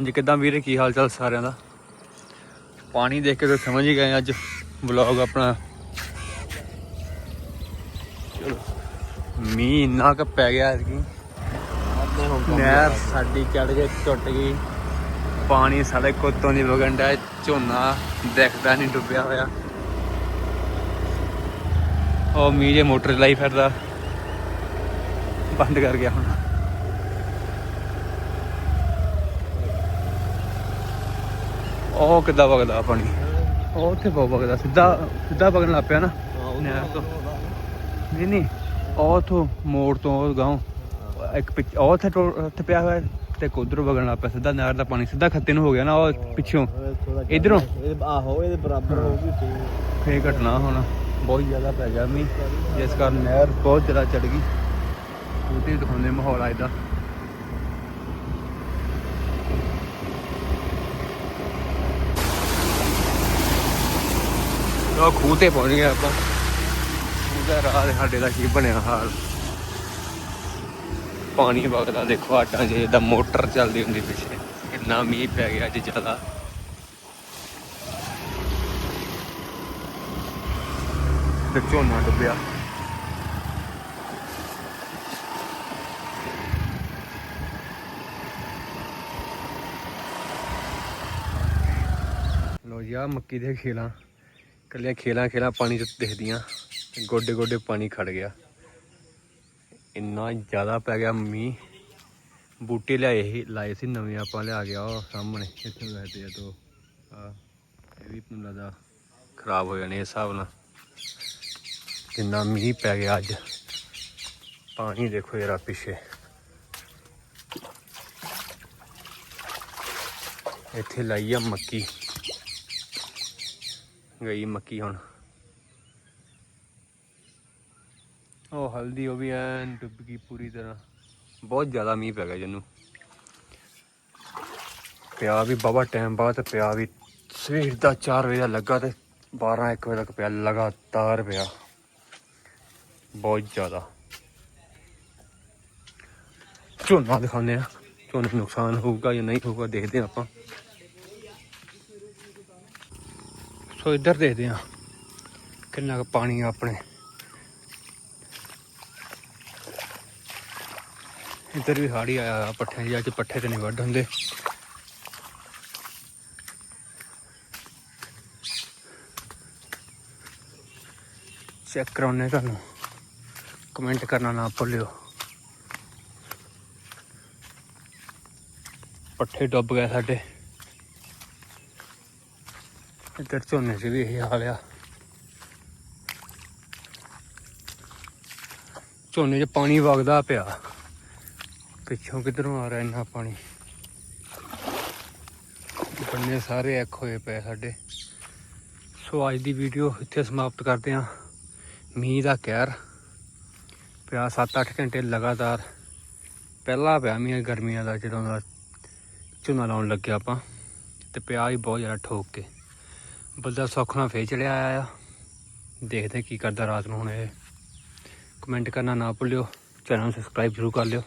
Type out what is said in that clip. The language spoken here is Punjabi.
ਹਾਂਜੀ ਕਿਦਾਂ ਵੀਰੇ ਕੀ ਹਾਲ ਚਾਲ ਸਾਰਿਆਂ ਦਾ? ਪਾਣੀ ਦੇਖ ਕੇ ਤਾਂ ਸਮਝ ਹੀ ਗਏ ਅੱਜ ਵਲੌਗ ਆਪਣਾ। ਚਲੋ ਮੀਂਹ ਇੰਨਾ ਕੁ ਪੈ ਗਿਆ ਐਤਕੀ। ਨਹਿਰ ਸਾਡੀ ਚੜ ਕੇ ਟੁੱਟ ਗਈ। ਪਾਣੀ ਸਾਡੇ ਕੋਤੋਂ ਦੀ ਵਗਣ ਡਿਆ ਝੋਨਾ ਦਿਖਦਾ ਨਹੀਂ ਡੁੱਬਿਆ ਹੋਇਆ। ਉਹ ਮੀਂਹ ਜੇ ਮੋਟਰ ਚਲਾਈ ਫਿਰਦਾ। ਬੰਦ ਕਰ ਗਿਆ ਹੁਣ। ਉਹ ਕਿੱਦਾਂ ਵਗਦਾ ਪਾਣੀ? ਉਹ ਉੱਥੇ ਬਹੁਤ ਵਗਦਾ ਸਿੱਧਾ ਸਿੱਧਾ ਵਗਣ ਲੱਗ ਪਿਆ ਨਾ। ਨਹਿਰ ਤੋਂ। ਨਹੀਂ ਨਹੀਂ ਉਹ ਉਥੋਂ ਮੋੜ ਤੋਂ ਉਹ ਗਾਉਂ। ਇੱਕ ਪਿੱਛ ਉਹ ਉੱਥੇ ਟੋ- ਉੱਥੇ ਪਿਆ ਹੋਇਆ ਤੇ ਕੁਦਰ ਵਗਣ ਲੱਗ ਪਿਆ ਸਿੱਧਾ ਨਹਿਰ ਦਾ ਪਾਣੀ ਸਿੱਧਾ ਖੱਤੇ ਨੂੰ ਹੋ ਗਿਆ ਨਾ ਉਹ ਪਿੱਛੋਂ। ਇੱਧਰੋਂ? ਇਹ ਆਹੋ ਇਹਦੇ ਬਰਾਬਰ ਹੋ ਗਈ ਤੇ ਫੇਰ ਘਟਨਾ ਹੁਣ ਬਹੁਤ ਜ਼ਿਆਦਾ ਪੈ ਗਿਆ ਮੀਂਹ ਜਿਸ ਕਾਰਨ ਨਹਿਰ ਬਹੁਤ ਜ਼ਿਆਦਾ ਚੜ ਗਈ। ਉਹਦੇ ਦਿਖਾਉਂਦੇ ਮਾਹੌਲ ਅੱਜ ਦਾ। ਉਹ ਖੂਹ ਤੇ ਪਹੁੰਚ ਗਏ ਆਪਾਂ ਉਹਦਾ ਰਾਹ ਦੇ ਸਾਡੇ ਦਾ ਕੀ ਬਣਿਆ ਹਾਲ? ਪਾਣੀ ਵਗਦਾ ਦੇਖੋ ਆਟਾਂ ਜੇ ਦਾ ਮੋਟਰ ਚੱਲਦੀ ਹੁੰਦੀ ਪਿੱਛੇ। ਇੰਨਾ ਮੀਂਹ ਪੈ ਗਿਆ ਅੱਜ ਜ਼ਿਆਦਾ। ਤੇ ਝੋਨਾ ਡੁੱਬਿਆ। ਲੋ ਜੀ, ਆਹ ਮੱਕੀ ਦੇ ਖੇਲਾਂ। ਕੱਲੀਆਂ ਖੇਲਾਂ ਖੇਲਾਂ ਪਾਣੀ ਚ ਦਿਖਦੀਆਂ ਗੋਡੇ ਗੋਡੇ ਪਾਣੀ ਖੜ ਗਿਆ। ਇੰਨਾ ਜ਼ਿਆਦਾ ਪੈ ਗਿਆ ਮੀਂਹ। ਬੂਟੇ ਲਿਆਏ ਸੀ, ਲਾਏ ਸੀ ਨਵੇਂ, ਆਪਾਂ ਲਿਆ ਗਿਆ ਉਹ ਸਾਹਮਣੇ। ਇੱਥੇ ਬੈਠੇ ਆ ਤੋ ਆ, ਇਹ ਵੀ ਮੈਨੂੰ ਲੱਗਦਾ ਖਰਾਬ ਹੋ ਜਾਣੇ ਇਸ ਹਿਸਾਬ ਨਾਲ। ਕਿੰਨਾ ਮੀਂਹ ਪੈ ਗਿਆ ਅੱਜ। ਪਾਣੀ ਦੇਖੋ ਜਰਾ ਪਿੱਛੇ। ਇੱਥੇ ਲਾਈ ਆ ਮੱਕੀ। ਗਈ ਮੱਕੀ ਹੁਣ। ਉਹ ਹਲਦੀ ਉਹ ਵੀ ਐਨ ਡੁੱਬ ਗਈ ਪੂਰੀ ਤਰ੍ਹਾਂ। ਬਹੁਤ ਜ਼ਿਆਦਾ ਮੀਂਹ ਪੈ ਗਿਆ ਜਨੂੰ ਪਿਆ ਵੀ ਬਾਬਾ ਟਾਈਮ ਬਾਅਦ ਪਿਆ ਵੀ ਸਵੇਰ ਦਾ 4 ਵਜੇ ਦਾ ਲੱਗਾ ਤੇ 12 1 ਵਜੇ ਤੱਕ ਪਿਆ ਲਗਾਤਾਰ ਪਿਆ। ਬਹੁਤ ਜ਼ਿਆਦਾ। ਝੋਨਾ ਦਿਖਾਉਂਦੇ ਆ ਝੋਨੇ ਨੂੰ ਨੁਕਸਾਨ ਹੋਊਗਾ ਜਾਂ ਨਹੀਂ ਹੋਊਗਾ ਦੇਖਦੇ ਆਪਾਂ। ਸੋ ਇੱਧਰ ਦੇਖਦੇ ਆ ਕਿੰਨਾ ਕੁ ਪਾਣੀ ਆ ਆਪਣੇ। ਇੱਧਰ ਵੀ ਹਾੜੀ ਆਇਆ ਪੱਠੇ ਪੱਠਿਆਂ ਦੀ ਪੱਠੇ ਤੇ ਨਹੀਂ ਵੱਢ ਹੁੰਦੇ। ਚੈੱਕ ਕਰਾਉਣੇ ਤੁਹਾਨੂੰ। ਕਮੈਂਟ ਕਰਨਾ ਨਾ ਭੁੱਲਿਓ। ਪੱਠੇ ਡੁੱਬ ਗਏ ਸਾਡੇ। ਇੱਧਰ ਝੋਨੇ 'ਚ ਵੀ ਇਹ ਹਾਲ ਆ। ਝੋਨੇ 'ਚ ਪਾਣੀ ਵਗਦਾ ਪਿਆ। ਪਿੱਛੋਂ ਕਿੱਧਰੋਂ ਆ ਰਿਹਾ ਇੰਨਾ ਪਾਣੀ? ਬੰਨੇ ਸਾਰੇ ਐਕ ਹੋਏ ਪਏ ਸਾਡੇ। ਸੋ ਅੱਜ ਦੀ ਵੀਡੀਓ ਇੱਥੇ ਸਮਾਪਤ ਕਰਦੇ ਹਾਂ। ਮੀਂਹ ਦਾ ਕਹਿਰ। ਪਿਆ 7-8 ਘੰਟੇ ਲਗਾਤਾਰ। ਪਹਿਲਾ ਪਿਆ ਮੀਂਹ ਗਰਮੀਆਂ ਦਾ, ਜਦੋਂ ਦਾ ਝੋਨਾ ਲਾਉਣ ਲੱਗਿਆ ਆਪਾਂ। ਤੇ ਪਿਆ ਹੀ ਬਹੁਤ ਜ਼ਿਆਦਾ ਠੋਕ ਕੇ। ਬੱਦਲ ਸੁੱਖ ਨਾਲ ਫੇਰ ਚੜਿਆ ਆਇਆ ਆ। ਦੇਖਦੇ ਕੀ ਕਰਦਾ ਰਾਤ ਨੂੰ ਹੁਣ ਇਹ। ਕਮੈਂਟ ਕਰਨਾ ਨਾ ਭੁੱਲਿਓ, ਚੈਨਲ ਨੂੰ ਸਬਸਕ੍ਰਾਈਬ ਜ਼ਰੂਰ ਕਰ ਲਿਓ।